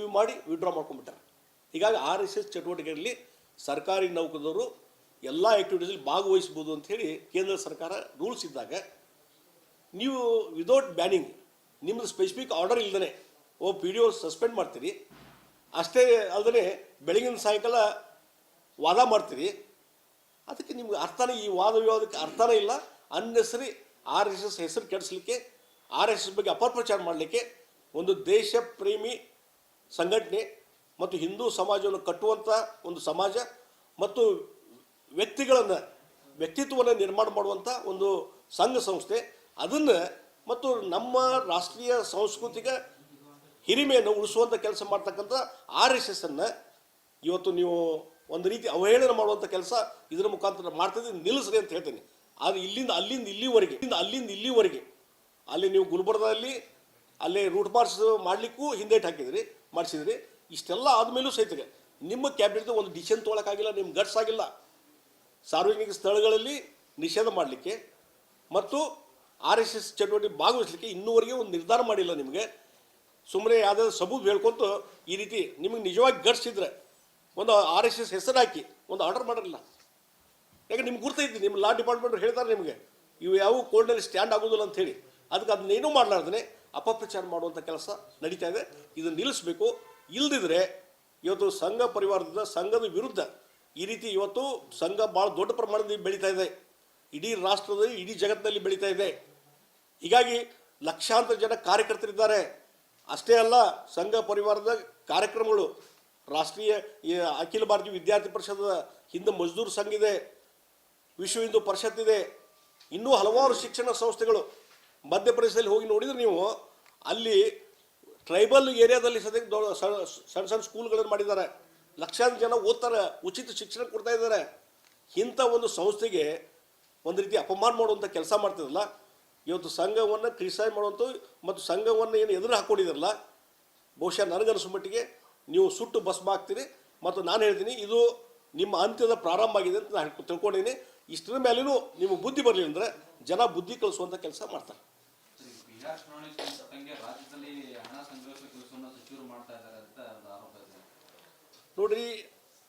Review ಮಾಡಿ withdraw ಮಾಡ್ಕೊಂಡ್ಬಿಟ್ಟಾರೆ. ಹೀಗಾಗಿ R S S ಚಟುವಟಿಕೆಗಳಲ್ಲಿ ಸರ್ಕಾರಿ ನೌಕರರು ಎಲ್ಲ ಆ್ಯಕ್ಟಿವಿಟೀಸಲ್ಲಿ ಭಾಗವಹಿಸ್ಬೋದು ಅಂತ ಹೇಳಿ ಕೇಂದ್ರ ಸರ್ಕಾರ ರೂಲ್ಸ್ ಇದ್ದಾಗ ನೀವು ವಿದೌಟ್ ಬ್ಯಾನಿಂಗ್ ನಿಮ್ಮದು ಸ್ಪೆಸಿಫಿಕ್ ಆರ್ಡರ್ ಇಲ್ಲದೇ O P D O suspend ಮಾಡ್ತೀರಿ. ಅಷ್ಟೇ ಅಲ್ಲದೆ ಬೆಳಗಿನ ಸಾಯಂಕಾಲ ವಾದ ಮಾಡ್ತೀರಿ. ಅದಕ್ಕೆ ನಿಮ್ಗೆ ಅರ್ಥನೇ ಈ ವಾದ ವಿವಾದಕ್ಕೆ ಅರ್ಥನೇ ಇಲ್ಲ. ಅನ್ನೆಸರಿ ಆರ್ ಎಸ್ ಎಸ್ ಹೆಸರು ಕೆಡಿಸ್ಲಿಕ್ಕೆ ಆರ್ ಎಸ್ ಎಸ್ ಬಗ್ಗೆ ಅಪಪ್ರಚಾರ ಮಾಡಲಿಕ್ಕೆ ಒಂದು ದೇಶ ಪ್ರೇಮಿ ಸಂಘಟನೆ ಮತ್ತು ಹಿಂದೂ ಸಮಾಜವನ್ನು ಕಟ್ಟುವಂಥ ಒಂದು ಸಮಾಜ ಮತ್ತು ವ್ಯಕ್ತಿಗಳನ್ನು ವ್ಯಕ್ತಿತ್ವವನ್ನು ನಿರ್ಮಾಣ ಮಾಡುವಂಥ ಒಂದು ಸಂಘ ಸಂಸ್ಥೆ. ಅದನ್ನು ಮತ್ತು ನಮ್ಮ ರಾಷ್ಟ್ರೀಯ ಸಾಂಸ್ಕೃತಿಕ ಹಿರಿಮೆಯನ್ನು ಉಳಿಸುವಂಥ ಕೆಲಸ ಮಾಡ್ತಕ್ಕಂಥ ಆರ್ ಎಸ್ ಎಸ್ ಅನ್ನು ಇವತ್ತು ನೀವು ಒಂದು ರೀತಿ ಅವಹೇಳನ ಮಾಡುವಂಥ ಕೆಲಸ ಇದರ ಮುಖಾಂತರ ಮಾಡ್ತಿದ್ರೆ ನಿಲ್ಲಿಸ್ರಿ ಅಂತ ಹೇಳ್ತೀನಿ. ಆದರೆ ಇಲ್ಲಿಂದ ಅಲ್ಲಿಂದ ಇಲ್ಲಿವರೆಗೆ, ಇಲ್ಲಿಂದ ಅಲ್ಲಿಂದ ಇಲ್ಲಿವರೆಗೆ ಅಲ್ಲಿ ನೀವು ಗುಲ್ಬರ್ಗದಲ್ಲಿ ಅಲ್ಲಿ ರೂಟ್ ಮಾರ್ಚ್ ಮಾಡಲಿಕ್ಕೂ ಹಿಂದೇಟು ಹಾಕಿದ್ರಿ. ಮಾಡಿಸಿದ್ರಿ, ಇಷ್ಟೆಲ್ಲ ಆದಮೇಲೂ ಸಹಿತ ನಿಮ್ಮ ಕ್ಯಾಬಿನೆಟ್ ಒಂದು ಡಿಸಿಷನ್ ತೊಗೊಳಕ್ಕಾಗಿಲ್ಲ, ನಿಮ್ಗೆ ಗಟ್ಸ್ ಆಗಿಲ್ಲ. ಸಾರ್ವಜನಿಕ ಸ್ಥಳಗಳಲ್ಲಿ ನಿಷೇಧ ಮಾಡಲಿಕ್ಕೆ ಮತ್ತು ಆರ್ ಎಸ್ ಎಸ್ ಚಟುವಟಿಕೆ ಭಾಗವಹಿಸಲಿಕ್ಕೆ ಇನ್ನೂವರೆಗೆ ಒಂದು ನಿರ್ಧಾರ ಮಾಡಿಲ್ಲ ನಿಮಗೆ. ಸುಮ್ಮನೆ ಯಾವುದಾದ್ರು ಸಬೂಬ್ ಹೇಳ್ಕೊಂತು ಈ ರೀತಿ ನಿಮಗೆ ನಿಜವಾಗಿ ಗಟ್ಸ್ ಇದ್ರೆ ಒಂದು ಆರ್ ಎಸ್ ಎಸ್ ಹೆಸರು ಹಾಕಿ ಒಂದು ಆರ್ಡರ್ ಮಾಡಿರಲಿಲ್ಲ ಯಾಕೆ ನಿಮ್ಗೆ ಗುರ್ತೈತಿ, ನಿಮ್ಮ ಲಾ ಡಿಪಾರ್ಟ್ಮೆಂಟ್ ಹೇಳ್ತಾರೆ ನಿಮಗೆ, ಇವು ಯಾವ ಕೋರ್ಟ್ನಲ್ಲಿ ಸ್ಟ್ಯಾಂಡ್ ಆಗೋದಿಲ್ಲ ಅಂತ ಹೇಳಿ. ಅದಕ್ಕೆ ಅದನ್ನೇನೂ ಮಾಡಲಾರ್ದೇ ಅಪಪ್ರಚಾರ ಮಾಡುವಂಥ ಕೆಲಸ ನಡೀತಾ ಇದೆ. ಇದನ್ನು ನಿಲ್ಲಿಸಬೇಕು. ಇಲ್ದಿದ್ರೆ ಇವತ್ತು ಸಂಘ ಪರಿವಾರದಿಂದ ಸಂಘದ ವಿರುದ್ಧ ಈ ರೀತಿ ಇವತ್ತು ಸಂಘ ಭಾಳ ದೊಡ್ಡ ಪ್ರಮಾಣದಲ್ಲಿ ಬೆಳೀತಾ ಇದೆ. ಇಡೀ ರಾಷ್ಟ್ರದಲ್ಲಿ, ಇಡೀ ಜಗತ್ತಿನಲ್ಲಿ ಬೆಳೀತಾ ಇದೆ. ಹೀಗಾಗಿ ಲಕ್ಷಾಂತರ ಜನ ಕಾರ್ಯಕರ್ತರಿದ್ದಾರೆ. ಅಷ್ಟೇ ಅಲ್ಲ, ಸಂಘ ಪರಿವಾರದ ಕಾರ್ಯಕ್ರಮಗಳು, ರಾಷ್ಟ್ರೀಯ ಅಖಿಲ ಭಾರತೀಯ ವಿದ್ಯಾರ್ಥಿ ಪರಿಷತ್ ಹಿಂದೆ ಮಜ್ದೂರ್ ಸಂಘ ಇದೆ, ವಿಶ್ವ ಹಿಂದೂ ಪರಿಷತ್ ಇದೆ, ಇನ್ನೂ ಹಲವಾರು ಶಿಕ್ಷಣ ಸಂಸ್ಥೆಗಳು ಮಧ್ಯಪ್ರದೇಶದಲ್ಲಿ ಹೋಗಿ ನೋಡಿದ್ರೆ ನೀವು ಅಲ್ಲಿ ಟ್ರೈಬಲ್ ಏರಿಯಾದಲ್ಲಿ ಸದ್ಯಕ್ಕೆ ದೊಡ್ಡ ಸಣ್ಣ ಸಣ್ಣ ಸ್ಕೂಲ್ಗಳನ್ನು ಮಾಡಿದ್ದಾರೆ. ಲಕ್ಷಾಂತರ ಜನ ಓದ್ತಾರೆ, ಉಚಿತ ಶಿಕ್ಷಣ ಕೊಡ್ತಾ ಇದ್ದಾರೆ. ಇಂಥ ಒಂದು ಸಂಸ್ಥೆಗೆ ಒಂದು ರೀತಿ ಅಪಮಾನ ಮಾಡುವಂಥ ಕೆಲಸ ಮಾಡ್ತಿದ್ರಲ್ಲ, ಇವತ್ತು ಸಂಘವನ್ನು ಕ್ರಿಟಿಸೈಸ್ ಮಾಡುವಂಥ ಮತ್ತು ಸಂಘವನ್ನು ಏನು ಎದುರು ಹಾಕ್ಕೊಂಡಿದ್ರಲ್ಲ ಬಹುಶಃ ನನಗನ್ನಿಸೋ ಮಟ್ಟಿಗೆ ನೀವು ಸುಟ್ಟು ಬಸ್ ಹಾಕ್ತೀರಿ. ಮತ್ತು ನಾನು ಹೇಳ್ತೀನಿ, ಇದು ನಿಮ್ಮ ಅಂತ್ಯದ ಪ್ರಾರಂಭ ಆಗಿದೆ ಅಂತ ನಾನು ತಿಳ್ಕೊಂಡಿದ್ದೀನಿ. ಇಷ್ಟರ ಮೇಲೂ ನಿಮಗೆ ಬುದ್ಧಿ ಬರಲಿಲ್ಲ ಅಂದರೆ ಜನ ಬುದ್ಧಿ ಕಲಿಸುವಂಥ ಕೆಲಸ ಮಾಡ್ತಾರೆ. ನೋಡ್ರಿ,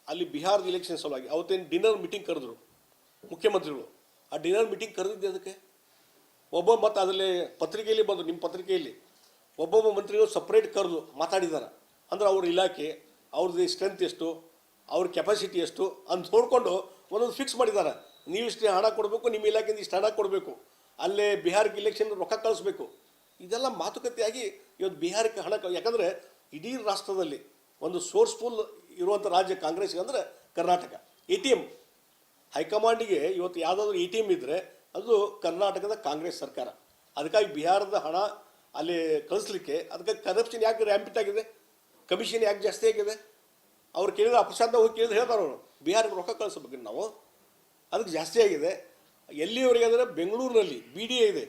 ಅಲ್ಲಿ ಬಿಹಾರದ ಇಲೆಕ್ಷನ್ ಸಲುವಾಗಿ ಅವತ್ತೇನು ಡಿನ್ನರ್ ಮೀಟಿಂಗ್ ಕರೆದ್ರು ಮುಖ್ಯಮಂತ್ರಿಗಳು. ಆ ಡಿನ್ನರ್ ಮೀಟಿಂಗ್ ಕರೆದಿದ್ದೆ ಅದಕ್ಕೆ. ಒಬ್ಬ ಮತ್ತು ಅದರಲ್ಲಿ ಪತ್ರಿಕೆಯಲ್ಲಿ ಬಂದರು ನಿಮ್ಮ ಪತ್ರಿಕೆಯಲ್ಲಿ. ಒಬ್ಬೊಬ್ಬ ಮಂತ್ರಿಗಳು ಸಪ್ರೇಟ್ ಕರೆದು ಮಾತಾಡಿದ್ದಾರೆ ಅಂದ್ರೆ ಅವ್ರ ಇಲಾಖೆ, ಅವ್ರದ್ದು ಸ್ಟ್ರೆಂತ್ ಎಷ್ಟು, ಅವ್ರ ಕೆಪಾಸಿಟಿ ಎಷ್ಟು ಅಂತ ನೋಡಿಕೊಂಡು ಒಂದೊಂದು ಫಿಕ್ಸ್ ಮಾಡಿದ್ದಾರೆ ನೀವು ಇಷ್ಟು ಹಣ ಕೊಡಬೇಕು, ನಿಮ್ಮ ಇಲಾಖೆಯಿಂದ ಇಷ್ಟು ಹಣ ಕೊಡಬೇಕು. ಅಲ್ಲೇ ಬಿಹಾರಕ್ಕೆ ಇಲೆಕ್ಷನ್ ರೊಕ್ಕ ಕಳಿಸ್ಬೇಕು. ಇದೆಲ್ಲ ಮಾತುಕತೆಯಾಗಿ ಇವತ್ತು ಬಿಹಾರಕ್ಕೆ ಹಣ ಯಾಕಂದರೆ ಇಡೀ ರಾಷ್ಟ್ರದಲ್ಲಿ ಒಂದು ಸೋರ್ಸ್ಫುಲ್ ಇರುವಂಥ ರಾಜ್ಯ ಕಾಂಗ್ರೆಸ್ಗೆ ಅಂದರೆ ಕರ್ನಾಟಕ. ಎ ಟಿ ಎಂ ಹೈಕಮಾಂಡಿಗೆ ಇವತ್ತು ಯಾವುದಾದ್ರೂ ಎ ಟಿ ಎಂ ಇದ್ದರೆ ಅದು ಕರ್ನಾಟಕದ ಕಾಂಗ್ರೆಸ್ ಸರ್ಕಾರ. ಅದಕ್ಕಾಗಿ ಬಿಹಾರದ ಹಣ ಅಲ್ಲಿ ಕಳಿಸ್ಲಿಕ್ಕೆ ಅದಕ್ಕೆ ಕರಪ್ಷನ್ ಯಾಕೆ ರ್ಯಾಂಪಿಟ್ ಆಗಿದೆ? ಕಮಿಷನ್ ಯಾಕೆ ಜಾಸ್ತಿ ಆಗಿದೆ? ಅವ್ರು ಕೇಳಿದ್ರೆ ಅಪಶಾಂತ ಹೋಗಿ ಕೇಳಿದ್ರೆ ಹೇಳ್ತಾರೆ ಅವರು. ಬಿಹಾರಕ್ಕೆ ರೊಕ್ಕ ಕಳಿಸ್ಬೇಕು ನಾವು. ಅದಕ್ಕೆ ಜಾಸ್ತಿ ಆಗಿದೆ. ಎಲ್ಲಿವರೆಗೆ ಅಂದರೆ ಬೆಂಗಳೂರಿನಲ್ಲಿ ಬಿ ಡಿ ಎ ಇದೆ.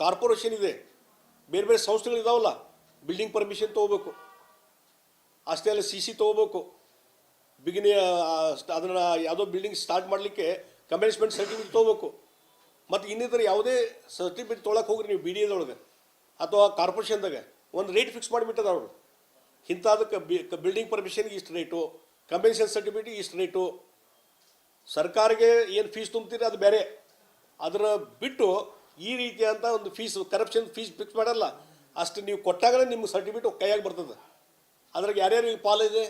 ಕಾರ್ಪೊರೇಷನ್ ಇದೆ. ಬೇರೆ ಬೇರೆ ಸಂಸ್ಥೆಗಳು ಇದಾವಲ್ಲ ಬಿಲ್ಡಿಂಗ್ ಪರ್ಮಿಷನ್ ತೊಗೋಬೇಕು. ಅಷ್ಟೇ ಅಲ್ಲ ಸಿ ಸಿ ತೊಗೋಬೇಕು. ಬಿಗಿನ ಅದನ್ನು ಯಾವುದೋ ಬಿಲ್ಡಿಂಗ್ ಸ್ಟಾರ್ಟ್ ಮಾಡಲಿಕ್ಕೆ ಕಮೆನ್ಸ್ಮೆಂಟ್ ಸರ್ಟಿಫಿಕೇಟ್ ತೊಗೋಬೇಕು. ಮತ್ತು ಇನ್ನಿತರ ಯಾವುದೇ ಸರ್ಟಿಫಿಕೇಟ್ ತೊಗೊಳಕ್ಕೆ ಹೋಗ್ರಿ ನೀವು ಬಿ ಡಿ ಎದೊಳಗೆ ಅಥವಾ ಕಾರ್ಪೊರೇಷನ್ದಾಗ ಒಂದು ರೇಟ್ ಫಿಕ್ಸ್ ಮಾಡಿಬಿಟ್ಟದ ಅವರು. ಇಂಥದಕ್ಕೆ ಬಿ ಬಿಲ್ಡಿಂಗ್ ಪರ್ಮಿಷನ್ಗೆ ಇಷ್ಟು ರೇಟು ಕಮೆನ್ಷನ್ ಸರ್ಟಿಫಿಕೇಟ್ ಇಷ್ಟು ರೇಟು ಸರ್ಕಾರಕ್ಕೆ ಏನು ಫೀಸ್ ತುಂಬ್ತೀರಿ ಅದು ಬೇರೆ. ಅದರ ಬಿಟ್ಟು ಈ ರೀತಿಯಾದಂಥ ಒಂದು ಫೀಸ್ ಕರಪ್ಷನ್ ಫೀಸ್ ಫಿಕ್ಸ್ ಮಾಡಲ್ಲ. ಅಷ್ಟು ನೀವು ಕೊಟ್ಟಾಗಲೇ ನಿಮ್ಮ ಸರ್ಟಿಫಿಕೇಟ್ ಕೈಯಾಗಿ ಬರ್ತದೆ. ಅದ್ರಾಗ ಯಾರ್ಯಾರಿಗೆ ಪಾಲಿದೆ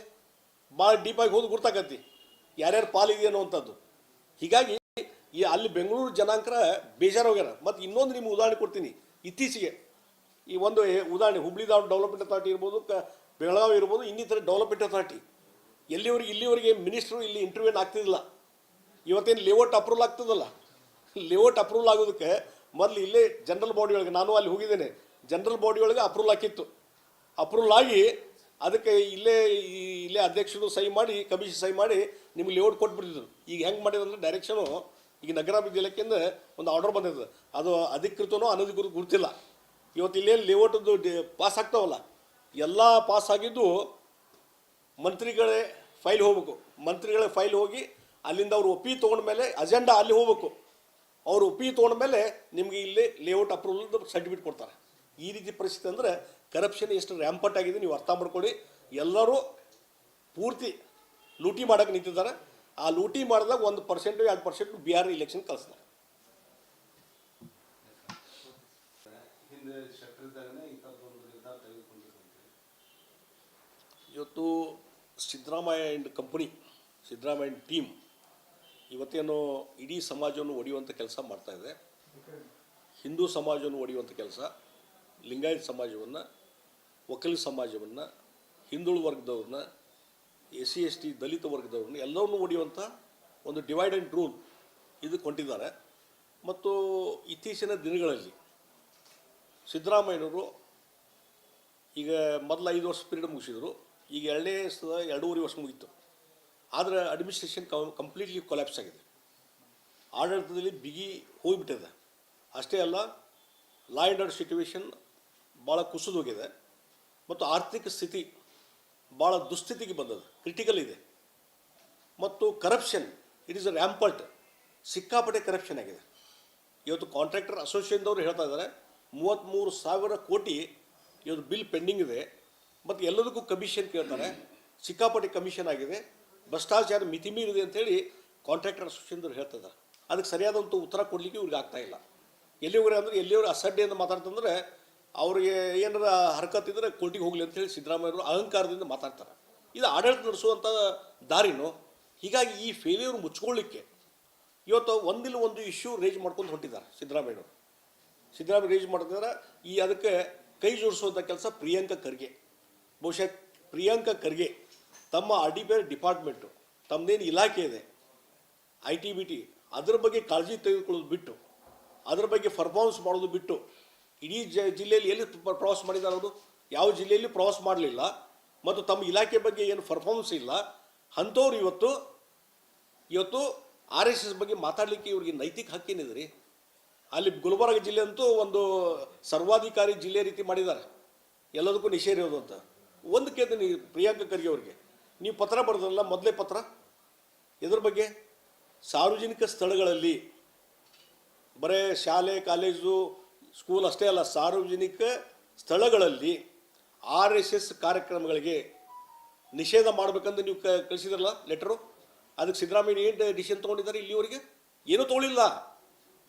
ಭಾಳ ಡೀಪಾಗಿ ಹೋಗಿ ಗುರ್ತಾಕತಿ ಯಾರ್ಯಾರು ಪಾಲಿದೆ ಅನ್ನುವಂಥದ್ದು. ಹೀಗಾಗಿ ಈ ಅಲ್ಲಿ ಬೆಂಗಳೂರು ಜನಾಂಕರ ಬೇಜಾರು ಹೋಗ್ಯಾರ. ಮತ್ತು ಇನ್ನೊಂದು ನಿಮ್ಗೆ ಉದಾಹರಣೆ ಕೊಡ್ತೀನಿ. ಇತ್ತೀಚೆಗೆ ಈ ಒಂದು ಉದಾಹರಣೆ ಹುಬ್ಳಿ ಡೆವಲಪ್ಮೆಂಟ್ ಅಥಾರಿಟಿ ಇರ್ಬೋದು, ಕ, ಬೆಳಗಾವಿ ಇರ್ಬೋದು, ಇನ್ನಿತರ ಡೆವಲಪ್ಮೆಂಟ್ ಅಥಾರಿಟಿ ಎಲ್ಲಿವರೆಗೆ, ಇಲ್ಲಿವರೆಗೆ ಮಿನಿಸ್ಟ್ರು ಇಲ್ಲಿ ಇಂಟರ್ವ್ಯೂನ್ ಆಗ್ತಿದ್ದಿಲ್ಲ. ಇವತ್ತೇನು ಲೇಔಟ್ ಅಪ್ರೂವಲ್ ಆಗ್ತದಲ್ಲ? ಲೇಔಟ್ ಅಪ್ರೂವಲ್ ಆಗೋದಕ್ಕೆ ಮೊದಲು ಇಲ್ಲೇ ಜನರಲ್ ಬಾಡಿ ಒಳಗೆ ನಾನು ಅಲ್ಲಿ ಹೋಗಿದ್ದೇನೆ. ಜನರಲ್ ಬಾಡಿ ಒಳಗೆ ಅಪ್ರೂವಲ್ ಹಾಕಿತ್ತು. ಅಪ್ರೂವಲ್ ಆಗಿ ಅದಕ್ಕೆ ಇಲ್ಲೇ ಇಲ್ಲೇ ಅಧ್ಯಕ್ಷರು ಸಹಿ ಮಾಡಿ, ಕಮಿಷನ್ ಸಹಿ ಮಾಡಿ ನಿಮ್ಗೆ ಲೇಔಟ್ ಕೊಟ್ಬಿಟ್ಟಿದ್ರು. ಈಗ ಹೆಂಗೆ ಮಾಡಿದ್ರು ಮಾಡಿದ್ರೆ ಡೈರೆಕ್ಷನು ಈಗ ನಗರಾಭಿವೃದ್ಧಿ ಇಲಾಖೆಯಿಂದ ಒಂದು ಆರ್ಡರ್ ಬಂದಿದೆ. ಅದು ಅಧಿಕೃತನೋ ಅನಧಿಕೃತ ಗುರುತಿಲ್ಲ ಇವತ್ತು ಇಲ್ಲೇ ಲೇಔಟದ್ದು ಪಾಸ್ ಆಗ್ತಾವಲ್ಲ. ಎಲ್ಲ ಪಾಸ್ ಆಗಿದ್ದು ಮಂತ್ರಿಗಳೇ ಫೈಲ್ ಹೋಗ್ಬೇಕು. ಮಂತ್ರಿಗಳೇ ಫೈಲ್ ಹೋಗಿ ಅಲ್ಲಿಂದ ಅವ್ರು ಒಪ್ಪಿ ತೊಗೊಂಡ್ಮೇಲೆ ಅಜೆಂಡಾ ಅಲ್ಲಿ ಹೋಗ್ಬೇಕು. ಅವ್ರು ತೊಗೊಂಡ ಮೇಲೆ ನಿಮಗೆ ಇಲ್ಲಿ ಲೇಔಟ್ ಅಪ್ರೂವಲ್ ಸರ್ಟಿಫಿಕೇಟ್ ಕೊಡ್ತಾರೆ. ಈ ರೀತಿ ಪರಿಸ್ಥಿತಿ ಅಂದರೆ ಕರಪ್ಷನ್ ಎಷ್ಟು ರ್ಯಾಂಪಟ್ ಆಗಿದೆ ನೀವು ಅರ್ಥ ಮಾಡ್ಕೊಳ್ಳಿ. ಎಲ್ಲರೂ ಪೂರ್ತಿ ಲೂಟಿ ಮಾಡಕ್ಕೆ ನಿಂತಿದ್ದಾರೆ. ಆ ಲೂಟಿ ಮಾಡಿದಾಗ ಒಂದು ಪರ್ಸೆಂಟು ಎರಡು ಪರ್ಸೆಂಟ್ ಆರ್ ಇಲೆಕ್ಷನ್ ಕಳಿಸ್ತಾರೆ. ಇವತ್ತು Siddaramaiah and company Siddaramaiah team ಇವತ್ತೇನು ಇಡೀ ಸಮಾಜವನ್ನು ಒಡೆಯುವಂಥ ಕೆಲಸ ಮಾಡ್ತಾ ಇದೆ. ಹಿಂದೂ ಸಮಾಜವನ್ನು ಒಡೆಯುವಂಥ ಕೆಲಸ, ಲಿಂಗಾಯತ ಸಮಾಜವನ್ನು ಒಕ್ಕಲಿ ಸಮಾಜವನ್ನು ಹಿಂದುಳಿದ ವರ್ಗದವ್ರನ್ನ, ಎಸ್ ಸಿ, ಎಸ್ ಟಿ, ದಲಿತ ವರ್ಗದವ್ರನ್ನ ಎಲ್ಲವನ್ನು ಒಡೆಯುವಂಥ ಒಂದು ಡಿವೈಡ್ ಆ್ಯಂಡ್ ರೂಲ್ ಇದು ಕೊಟ್ಟಿದ್ದಾರೆ. ಮತ್ತು ಇತ್ತೀಚಿನ ದಿನಗಳಲ್ಲಿ ಸಿದ್ದರಾಮಯ್ಯನವರು ಈಗ ಮೊದಲು ಐದು ವರ್ಷ ಪೀರಿಯಡ್ ಮುಗಿಸಿದ್ರು. ಈಗ ಎರಡನೇ ಎರಡೂವರೆ ವರ್ಷ ಮುಗೀತು. ಆದರೆ ಅಡ್ಮಿನಿಸ್ಟ್ರೇಷನ್ ಕಂಪ್ಲೀಟ್ಲಿ ಕೊಲ್ಯಾಪ್ಸ್ ಆಗಿದೆ. ಆಡಳಿತದಲ್ಲಿ ಬಿಗಿ ಹೋಗಿಬಿಟ್ಟಿದೆ ಅಷ್ಟೇ ಅಲ್ಲ ಲಾ ಆ್ಯಂಡ್ ಆರ್ಡರ್ ಸಿಚುವೇಶನ್ ಭಾಳ ಕುಸಿದೋಗಿದೆ ಮತ್ತು ಆರ್ಥಿಕ ಸ್ಥಿತಿ ಭಾಳ ದುಸ್ಥಿತಿಗೆ ಬಂದದ ಕ್ರಿಟಿಕಲ್ ಇದೆ. ಮತ್ತು corruption it is a rampant ಸಿಕ್ಕಾಪಟ್ಟೆ ಕರಪ್ಷನ್ ಆಗಿದೆ. ಇವತ್ತು ಕಾಂಟ್ರಾಕ್ಟರ್ ಅಸೋಸಿಯೇಷನ್ದವರು ಹೇಳ್ತಾ ಇದ್ದಾರೆ ಮೂವತ್ತ್ಮೂರು ಸಾವಿರ ಕೋಟಿ ಇವತ್ತು ಬಿಲ್ ಪೆಂಡಿಂಗ್ ಇದೆ. ಮತ್ತು ಎಲ್ಲದಕ್ಕೂ ಕಮಿಷನ್ ಕೇಳ್ತಾರೆ. ಸಿಕ್ಕಾಪಟ್ಟೆ ಕಮಿಷನ್ ಆಗಿದೆ. ಭ್ರಷ್ಟಾಚಾರ ಮಿತಿ ಮೀರಿದೆ ಅಂತೇಳಿ ಕಾಂಟ್ರಾಕ್ಟರ್ ಅಸೋಸಿಯೇಷನ್ದವ್ರು ಹೇಳ್ತದ. ಅದಕ್ಕೆ ಸರಿಯಾದಂಥ ಉತ್ತರ ಕೊಡಲಿಕ್ಕೆ ಇವ್ರಿಗೆ ಆಗ್ತಾ ಇಲ್ಲ. ಎಲ್ಲಿವರೆ ಅಂದರೆ ಎಲ್ಲಿಯವರು ಅಸಡ್ಡೆಯಿಂದ ಮಾತಾಡ್ತಂದ್ರೆ ಅವ್ರಿಗೆ ಏನಾರ ಹರಕತ್ತಿದ್ರೆ ಕೋರ್ಟಿಗೆ ಹೋಗ್ಲಿ ಅಂತೇಳಿ ಸಿದ್ದರಾಮಯ್ಯವರು ಅಹಂಕಾರದಿಂದ ಮಾತಾಡ್ತಾರೆ. ಇದು ಆಡಳಿತ ನಡೆಸುವಂಥ ದಾರಿನೂ? ಹೀಗಾಗಿ ಈ ಫೇಲ್ಯೂರ್ ಮುಚ್ಕೊಳ್ಳಿಕ್ಕೆ ಇವತ್ತು ಒಂದಿಲ್ಲ ಒಂದು ಇಶ್ಯೂ ರೇಜ್ ಮಾಡ್ಕೊಂಡು ಹೊಂಟಿದ್ದಾರೆ ಸಿದ್ದರಾಮಯ್ಯವರು. ಸಿದ್ದರಾಮಯ್ಯ ರೇಜ್ ಮಾಡ್ತಿದ್ದಾರೆ ಈ ಅದಕ್ಕೆ ಕೈ ಜೋಡಿಸುವಂಥ ಕೆಲಸ ಪ್ರಿಯಾಂಕ ಖರ್ಗೆ. ಬಹುಶಃ ಪ್ರಿಯಾಂಕ ಖರ್ಗೆ ತಮ್ಮ ಆರ್ ಡಿ ಡಿಪಾರ್ಟ್ಮೆಂಟು ತಮ್ಮದೇನು ಇಲಾಖೆ ಇದೆ, ಐ ಟಿ ಬಿ ಟಿ, ಅದ್ರ ಬಗ್ಗೆ ಕಾಳಜಿ ತೆಗೆದುಕೊಳ್ಳೋದು ಬಿಟ್ಟು, ಅದ್ರ ಬಗ್ಗೆ ಪರ್ಫಾರ್ಮೆನ್ಸ್ ಮಾಡೋದು ಬಿಟ್ಟು, ಇಡೀ ಜ, ಜಿಲ್ಲೆಯಲ್ಲಿ ಎಲ್ಲಿ ಪ್ರ- ಪ್ರವಾಸ ಮಾಡಿದ್ದಾರೆ ಅವರು? ಯಾವ ಜಿಲ್ಲೆಯಲ್ಲಿ ಪ್ರವಾಸ ಮಾಡಲಿಲ್ಲ, ಮತ್ತು ತಮ್ಮ ಇಲಾಖೆ ಬಗ್ಗೆ ಏನು ಪರ್ಫಾರ್ಮೆನ್ಸ್ ಇಲ್ಲ, ಅಂಥವ್ರು ಇವತ್ತು ಇವತ್ತು ಆರ್ ಎಸ್ ಎಸ್ ಬಗ್ಗೆ ಮಾತಾಡಲಿಕ್ಕೆ ಇವ್ರಿಗೆ ನೈತಿಕ ಹಕ್ಕೇನಿದೆ ರೀ ಅಲ್ಲಿ ಗುಲ್ಬರ್ಗ ಜಿಲ್ಲೆ ಅಂತೂ ಒಂದು ಸರ್ವಾಧಿಕಾರಿ ಜಿಲ್ಲೆ ರೀತಿ ಮಾಡಿದ್ದಾರೆ. ಎಲ್ಲದಕ್ಕೂ ನಿಷೇಧ ಇರೋದು ಅಂತ. ಒಂದು ಕೇಳ್ತೀನಿ, ಪ್ರಿಯಾಂಕ ಖರ್ಗೆ ಅವ್ರಿಗೆ. ನೀವು ಪತ್ರ ಬರೆದ್ರಲ್ಲ, ಮೊದಲೇ ಪತ್ರ? ಇದ್ರ ಬಗ್ಗೆ? ಸಾರ್ವಜನಿಕ ಸ್ಥಳಗಳಲ್ಲಿ, ಬರೇ ಶಾಲೆ, ಕಾಲೇಜು ಸ್ಕೂಲ್ ಅಷ್ಟೇ ಅಲ್ಲ, ಸಾರ್ವಜನಿಕ ಸ್ಥಳಗಳಲ್ಲಿ ಆರ್ ಎಸ್ ಎಸ್ ಕಾರ್ಯಕ್ರಮಗಳಿಗೆ ನಿಷೇಧ ಮಾಡಬೇಕಂತ ನೀವು ಕಳಿಸಿದ್ರಲ್ಲ ಲೆಟರು ಅದಕ್ಕೆ ಸಿದ್ದರಾಮಯ್ಯ ಏನು ಡಿಸಿಷನ್ ತೊಗೊಂಡಿದ್ದಾರೆ ಇಲ್ಲಿವರೆಗೆ? ಏನೂ ತೊಗೊಳಿಲ್ಲ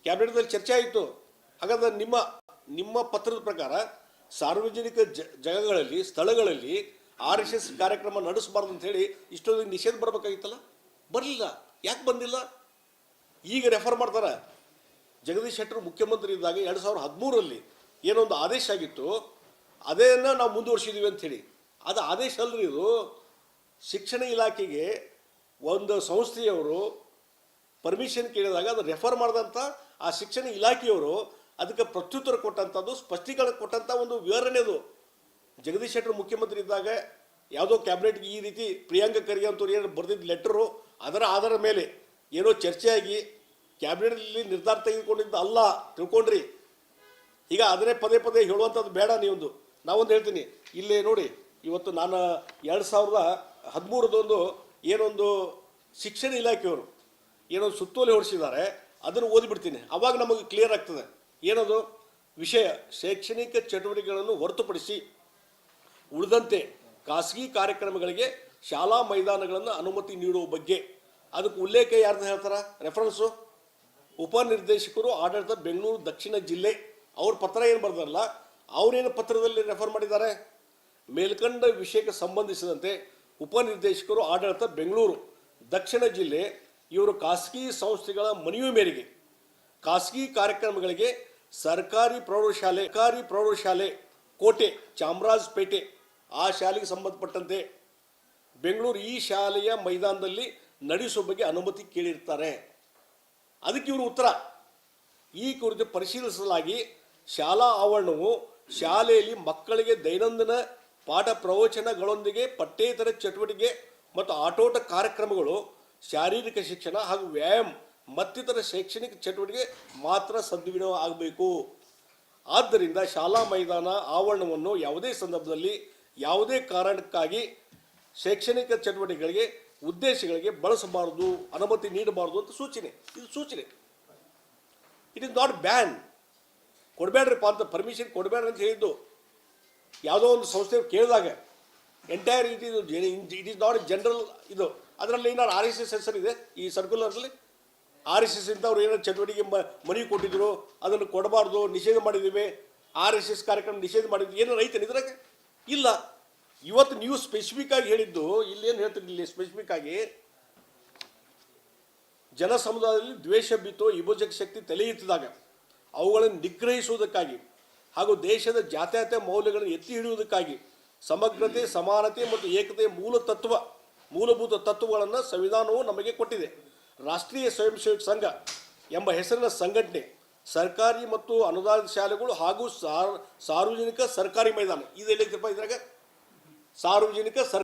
ಕ್ಯಾಬಿನೆಟ್ದಲ್ಲಿ ಚರ್ಚೆ ಆಯಿತು. ಹಾಗಾದ್ರೆ ನಿಮ್ಮ ನಿಮ್ಮ ಪತ್ರದ ಪ್ರಕಾರ ಸಾರ್ವಜನಿಕ ಜ, ಜಾಗಗಳಲ್ಲಿ, ಸ್ಥಳಗಳಲ್ಲಿ ಆರ್ ಎಸ್ ಎಸ್ ಕಾರ್ಯಕ್ರಮ ನಡೆಸಬಾರ್ದು ಅಂತ ಹೇಳಿ ಇಷ್ಟೊಂದು ನಿಷೇಧ ಬರಬೇಕಾಗಿತ್ತಲ್ಲ? ಬರಲಿಲ್ಲ. ಯಾಕೆ ಬಂದಿಲ್ಲ? ಈಗ ರೆಫರ್ ಮಾಡ್ತಾರೆ. ಜಗದೀಶ್ ಶೆಟ್ಟರು ಮುಖ್ಯಮಂತ್ರಿ ಇದ್ದಾಗ ಎರಡು ಸಾವಿರದ ಹದಿಮೂರರಲ್ಲಿ ಏನೊಂದು ಆದೇಶ ಆಗಿತ್ತು. ಅದೇನ ನಾವು ಮುಂದುವರ್ಸಿದ್ದೀವಿ ಅಂಥೇಳಿ ಅದು ಆದೇಶ ಅಲ್ಲರಿ ಇದು. ಶಿಕ್ಷಣ ಇಲಾಖೆಗೆ ಒಂದು ಸಂಸ್ಥೆಯವರು ಪರ್ಮಿಷನ್ ಕೇಳಿದಾಗ ಅದು ರೆಫರ್ ಮಾಡಿದಂಥ ಆ ಶಿಕ್ಷಣ ಇಲಾಖೆಯವರು ಅದಕ್ಕೆ ಪ್ರತ್ಯುತ್ತರ ಕೊಟ್ಟಂಥದ್ದು, ಸ್ಪಷ್ಟೀಕರಣ ಕೊಟ್ಟಂಥ ಒಂದು ವಿವರಣೆ ಅದು. ಜಗದೀಶ್ ಶೆಟ್ಟರ್ ಮುಖ್ಯಮಂತ್ರಿ ಇದ್ದಾಗ ಯಾವುದೋ ಕ್ಯಾಬಿನೆಟ್ಗೆ ಈ ರೀತಿ ಪ್ರಿಯಾಂಕ ಖರ್ಗೆ ಅಂತವ್ರು ಏನು ಬರೆದಿದ್ದ ಲೆಟರು, ಅದರ ಆಧಾರ ಮೇಲೆ ಏನೋ ಚರ್ಚೆಯಾಗಿ ಕ್ಯಾಬಿನೆಟ್ನಲ್ಲಿ ನಿರ್ಧಾರ ತೆಗೆದುಕೊಂಡಿದ್ದು ಅಲ್ಲ, ತಿಳ್ಕೊಂಡ್ರಿ. ಈಗ ಅದನ್ನೇ ಪದೇ ಪದೇ ಹೇಳುವಂಥದ್ದು ಬೇಡ ನೀವೊಂದು. ನಾವೊಂದು ಹೇಳ್ತೀನಿ, ಇಲ್ಲೇ ನೋಡಿ, ಇವತ್ತು ನಾನು ಎರಡು ಸಾವಿರದ ಹದಿಮೂರದೊಂದು ಏನೊಂದು ಶಿಕ್ಷಣ ಇಲಾಖೆಯವರು ಏನೊಂದು ಸುತ್ತೋಲೆ ಹೊಡಿಸಿದ್ದಾರೆ ಅದನ್ನು ಓದಿಬಿಡ್ತೀನಿ. ಅವಾಗ ನಮಗೆ ಕ್ಲಿಯರ್ ಆಗ್ತದೆ. ಏನದು? ವಿಷಯ, ಶೈಕ್ಷಣಿಕ ಚಟುವಟಿಕೆಗಳನ್ನು ಹೊರತುಪಡಿಸಿ ಉಳಿದಂತೆ ಖಾಸಗಿ ಕಾರ್ಯಕ್ರಮಗಳಿಗೆ ಶಾಲಾ ಮೈದಾನಗಳನ್ನು ಅನುಮತಿ ನೀಡುವ ಬಗ್ಗೆ ಅದಕ್ಕೆ ಉಲ್ಲೇಖ ಯಾರನ್ನ ಹೇಳ್ತಾರ? ರೆಫರೆನ್ಸು ಉಪನಿರ್ದೇಶಕರು, ಆಡಳಿತ, ಬೆಂಗಳೂರು, ದಕ್ಷಿಣ ಜಿಲ್ಲೆ, ಅವ್ರ ಪತ್ರ ಏನು ಬರೆದಾರಲ್ಲ, ಅವರೇನು ಪತ್ರದಲ್ಲಿ ರೆಫರ್ ಮಾಡಿದ್ದಾರೆ? ಮೇಲ್ಕಂಡ ವಿಷಯಕ್ಕೆ ಸಂಬಂಧಿಸಿದಂತೆ ಉಪನಿರ್ದೇಶಕರು, ಆಡಳಿತ, ಬೆಂಗಳೂರು, ದಕ್ಷಿಣ ಜಿಲ್ಲೆ, ಇವರು ಖಾಸಗಿ ಸಂಸ್ಥೆಗಳ ಮನವಿ ಮೇರೆಗೆ ಖಾಸಗಿ ಕಾರ್ಯಕ್ರಮಗಳಿಗೆ ಸರ್ಕಾರಿ ಪ್ರೌಢಶಾಲೆ ಸರ್ಕಾರಿ ಪ್ರೌಢಶಾಲೆ ಕೋಟೆ, ಚಾಮರಾಜಪೇಟೆ ಆ ಶಾಲೆಗೆ ಸಂಬಂಧಪಟ್ಟಂತೆ ಬೆಂಗಳೂರು ಈ ಶಾಲೆಯ ಮೈದಾನದಲ್ಲಿ ನಡೆಸುವ ಬಗ್ಗೆ ಅನುಮತಿ ಕೇಳಿರ್ತಾರೆ. ಅದಕ್ಕೆ ಇವರು ಉತ್ತರ. ಈ ಕುರಿತು ಪರಿಶೀಲಿಸಲಾಗಿ ಶಾಲಾ ಆವರಣವು ಶಾಲೆಯಲ್ಲಿ ಮಕ್ಕಳಿಗೆ ದೈನಂದಿನ ಪಾಠ ಪ್ರವಚನಗಳೊಂದಿಗೆ ಪಠ್ಯೇತರ ಚಟುವಟಿಕೆ ಮತ್ತು ಆಟೋಟ ಕಾರ್ಯಕ್ರಮಗಳು, ಶಾರೀರಿಕ ಶಿಕ್ಷಣ ಹಾಗೂ ವ್ಯಾಯಾಮ ಮತ್ತಿತರ ಶೈಕ್ಷಣಿಕ ಚಟುವಟಿಕೆ ಮಾತ್ರ ಸದ್ವಿನಿಯೋಗ ಆಗಬೇಕು. ಆದ್ದರಿಂದ ಶಾಲಾ ಮೈದಾನ ಆವರಣವನ್ನು ಯಾವುದೇ ಸಂದರ್ಭದಲ್ಲಿ ಯಾವುದೇ ಕಾರಣಕ್ಕಾಗಿ ಶೈಕ್ಷಣಿಕ ಚಟುವಟಿಕೆಗಳಿಗೆ, ಉದ್ದೇಶಗಳಿಗೆ ಬಳಸಬಾರದು, ಅನುಮತಿ ನೀಡಬಾರದು ಅಂತ ಸೂಚನೆ. ಇದು ಸೂಚನೆ. ಇಟ್ ಇಸ್ ನಾಟ್ ಬ್ಯಾನ್ ಕೊಡಬೇಡ್ರಿಪ್ಪ ಅಂತ ಪರ್ಮಿಷನ್ ಕೊಡಬೇಡ್ರಿ ಅಂತ ಹೇಳಿದ್ದು. ಯಾವುದೋ ಒಂದು ಸಂಸ್ಥೆ ಕೇಳಿದಾಗ ಎಂಟೈರ್ ಇಟ್ ಇದು ಇಟ್ ಈಸ್ ನಾಟ್ ಜನರಲ್ ಇದು. ಅದರಲ್ಲಿ ಏನಾದ್ರು ಆರ್ ಎಸ್ ಎಸ್ ಹೆಸರಿದೆ ಈ ಸರ್ಕ್ಯುಲರ್ನಲ್ಲಿ ಆರ್ ಎಸ್ ಎಸ್ ಇಂದ ಅವ್ರು ಏನಾದ್ರು ಚಟುವಟಿಕೆ ಮನವಿ ಕೊಟ್ಟಿದ್ರು, ಅದನ್ನು ಕೊಡಬಾರ್ದು, ನಿಷೇಧ ಮಾಡಿದ್ದೀವಿ ಆರ್ ಎಸ್ ಎಸ್ ಕಾರ್ಯಕ್ರಮ ನಿಷೇಧ ಮಾಡಿದ್ವಿ ಏನು ರೈತ ಇದ್ರಾಗ? ಇಲ್ಲ, ಇವತ್ತು ನೀವು ಸ್ಪೆಸಿಫಿಕ್ ಆಗಿ ಹೇಳಿದ್ದು ಇಲ್ಲೇನು ಹೇಳ್ತೀರಿ ಇಲ್ಲಿ ಸ್ಪೆಸಿಫಿಕ್ ಆಗಿ, ಜನ ಸಮುದಾಯದಲ್ಲಿ ದ್ವೇಷ ಬಿತ್ತು ವಿಭಜಕ ಶಕ್ತಿ ತಲೆ ಎತ್ತಿದಾಗ, ಅವುಗಳನ್ನು ನಿಗ್ರಹಿಸುವುದಕ್ಕಾಗಿ ಹಾಗೂ ದೇಶದ ಜಾತ್ಯತೆ ಮೌಲ್ಯಗಳನ್ನು ಎತ್ತಿ ಹಿಡಿಯುವುದಕ್ಕಾಗಿ ಸಮಗ್ರತೆ, ಸಮಾನತೆ ಮತ್ತು ಏಕತೆಯ ಮೂಲ ತತ್ವ, ಮೂಲಭೂತ ತತ್ವಗಳನ್ನು ಸಂವಿಧಾನವು ನಮಗೆ ಕೊಟ್ಟಿದೆ. ರಾಷ್ಟ್ರೀಯ ಸ್ವಯಂ ಸೇವಕ ಸಂಘ ಎಂಬ ಹೆಸರಿನ ಸಂಘಟನೆ ಸರ್ಕಾರಿ ಮತ್ತು ಅನುದಾನಿತ ಶಾಲೆಗಳು ಹಾಗೂ ಸಾರ್ ಸಾರ್ವಜನಿಕ ಸರ್ಕಾರಿ ಮೈದಾನ. ಇದೆಲ್ಲ ಇದ್ರಾಗ? ಸಾರ್ವಜನಿಕ ಸರ್